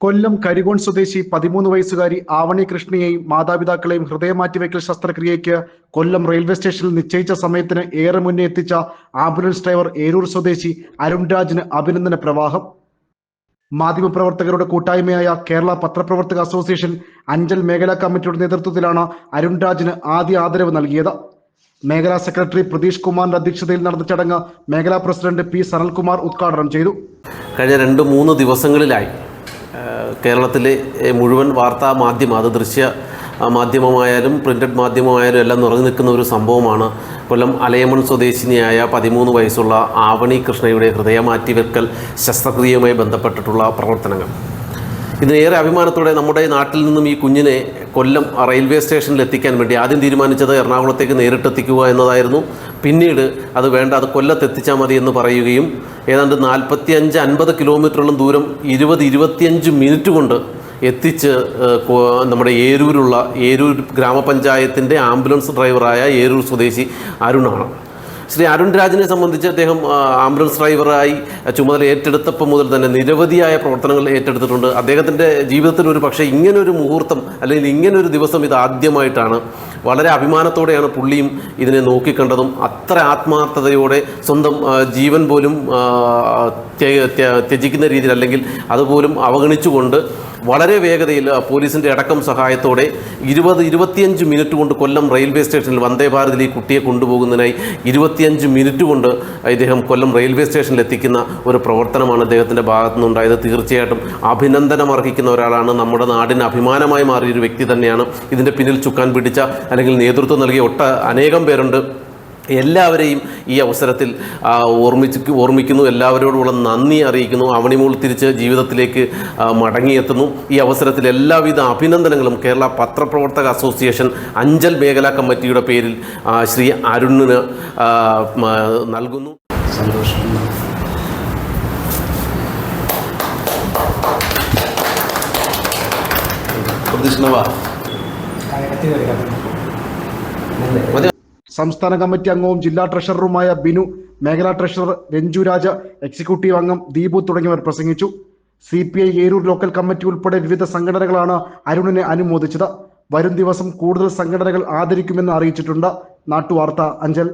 കൊല്ലം കരികോൺ സ്വദേശി പതിമൂന്ന് വയസ്സുകാരി ആവണി കൃഷ്ണയെയും മാതാപിതാക്കളെയും ഹൃദയമാറ്റിവെക്കൽ ശസ്ത്രക്രിയയ്ക്ക് കൊല്ലം റെയിൽവേ സ്റ്റേഷനിൽ നിശ്ചയിച്ച സമയത്തിന് ഏറെ മുന്നേ എത്തിച്ച ആംബുലൻസ് ഡ്രൈവർ ഏരൂർ സ്വദേശി അരുൺ രാജിന് അഭിനന്ദന പ്രവാഹം. മാധ്യമപ്രവർത്തകരുടെ കൂട്ടായ്മയായ കേരള പത്രപ്രവർത്തക അസോസിയേഷൻ അഞ്ചൽ മേഖലാ കമ്മിറ്റിയുടെ നേതൃത്വത്തിലാണ് അരുൺ രാജിന് ആദ്യ ആദരവ് നൽകിയത്. മേഖലാ സെക്രട്ടറി പ്രതീഷ് കുമാറിന്റെ അധ്യക്ഷതയിൽ നടന്ന ചടങ്ങ് മേഖലാ പ്രസിഡന്റ് പി സനൽകുമാർ ഉദ്ഘാടനം ചെയ്തു. കഴിഞ്ഞ രണ്ട് മൂന്ന് ദിവസങ്ങളിലായി കേരളത്തിലെ മുഴുവൻ വാർത്താ മാധ്യമം അത് ദൃശ്യ മാധ്യമമായാലും പ്രിന്റഡ് മാധ്യമമായാലും എല്ലാം നിറഞ്ഞു നിൽക്കുന്ന ഒരു സംഭവമാണ്. കൊല്ലം അലയമൺ സ്വദേശിനിയായ പതിമൂന്ന് വയസ്സുള്ള ആവണി കൃഷ്ണയുടെ ഹൃദയമാറ്റിവെക്കൽ ശസ്ത്രക്രിയയുമായി ബന്ധപ്പെട്ടിട്ടുള്ള പ്രവർത്തനങ്ങൾ. ഇന്ന് ഏറെ അഭിമാനത്തോടെ നമ്മുടെ നാട്ടിൽ നിന്നും ഈ കുഞ്ഞിനെ കൊല്ലം റെയിൽവേ സ്റ്റേഷനിൽ എത്തിക്കാൻ വേണ്ടി ആദ്യം തീരുമാനിച്ചത് എറണാകുളത്തേക്ക് നേരിട്ടെത്തിക്കുക എന്നതായിരുന്നു. പിന്നീട് അത് വേണ്ട അത് കൊല്ലത്തെത്തിച്ചാൽ മതി എന്ന് പറയുകയും ഏതാണ്ട് നാൽപ്പത്തി അഞ്ച് അൻപത് കിലോമീറ്ററോളം ദൂരം ഇരുപത് ഇരുപത്തിയഞ്ച് മിനിറ്റ് കൊണ്ട് എത്തിച്ച് നമ്മുടെ ഏരൂരുള്ള ഏരൂർ ഗ്രാമപഞ്ചായത്തിന്റെ ആംബുലൻസ് ഡ്രൈവറായ ഏരൂർ സ്വദേശി അരുണാണ്. ശ്രീ അരുൺ രാജിനെ സംബന്ധിച്ച് അദ്ദേഹം ആംബുലൻസ് ഡ്രൈവറായി ചുമതല ഏറ്റെടുത്തപ്പോൾ മുതൽ തന്നെ നിരവധിയായ പ്രവർത്തനങ്ങൾ ഏറ്റെടുത്തിട്ടുണ്ട്. അദ്ദേഹത്തിന്റെ ജീവിതത്തിൽ ഒരു പക്ഷേ ഇങ്ങനൊരു മുഹൂർത്തം അല്ലെങ്കിൽ ഇങ്ങനൊരു ദിവസം ഇത് ആദ്യമായിട്ടാണ് വളരെ അഭിമാനത്തോടെയാണ് പുള്ളിയും ഇതിനെ നോക്കിക്കണ്ടതും. അത്ര ആത്മാർത്ഥതയോടെ സ്വന്തം ജീവൻ പോലും ത്യജിക്കുന്ന രീതിയിൽ അല്ലെങ്കിൽ അതുപോലും അവഗണിച്ചുകൊണ്ട് വളരെ വേഗതയിൽ പോലീസിന്റെ അടക്കം സഹായത്തോടെ ഇരുപത് ഇരുപത്തിയഞ്ച് മിനിറ്റ് കൊണ്ട് കൊല്ലം റെയിൽവേ സ്റ്റേഷനിൽ വന്ദേ ഭാരതിൽ ഈ കുട്ടിയെ കൊണ്ടുപോകുന്നതിനായി ഇരുപത്തിയഞ്ച് മിനിറ്റ് കൊണ്ട് ഇദ്ദേഹം കൊല്ലം റെയിൽവേ സ്റ്റേഷനിൽ എത്തിക്കുന്ന ഒരു പ്രവർത്തനമാണ് അദ്ദേഹത്തിന്റെ ഭാഗത്തു നിന്നുണ്ടായത് തീർച്ചയായിട്ടും അഭിനന്ദനം അർഹിക്കുന്ന ഒരാളാണ്. നമ്മുടെ നാടിന് അഭിമാനമായി മാറിയൊരു വ്യക്തി തന്നെയാണ്. ഇതിന്റെ പിന്നിൽ ചുക്കാൻ പിടിച്ച അല്ലെങ്കിൽ നേതൃത്വം നൽകിയ ഒട്ട അനേകം പേരുണ്ട്. എല്ലാവരെയും ഈ അവസരത്തിൽ ഓർമ്മിച്ച് ഓർമ്മിക്കുന്നു എല്ലാവരോടുമുള്ള നന്ദി അറിയിക്കുന്നു അവണിമൂൾ തിരിച്ച് ജീവിതത്തിലേക്ക് മടങ്ങിയെത്തുന്നു. ഈ അവസരത്തിൽ എല്ലാവിധ അഭിനന്ദനങ്ങളും കേരള പത്രപ്രവർത്തക അസോസിയേഷൻ അഞ്ചൽ മേഖലാ കമ്മിറ്റിയുടെ പേരിൽ ശ്രീ അരുണിന് നൽകുന്നു. സന്തോഷം മതി സംസ്ഥാന കമ്മിറ്റി അംഗവും ജില്ലാ ട്രഷററുമായ ബിനു മേഖലാ ട്രഷറർ രഞ്ജു രാജ എക്സിക്യൂട്ടീവ് അംഗം ദീപു തുടങ്ങിയവർ പ്രസംഗിച്ചു. C P I Eroor local committee ഉൾപ്പെടെ വിവിധ സംഘടനകളാണ് അരുണിനെ അനുമോദിച്ചത്. വരും ദിവസം കൂടുതൽ സംഘടനകൾ ആദരിക്കുമെന്ന് അറിയിച്ചിട്ടുണ്ട്. നാട്ടുവാർത്ത അഞ്ചൽ.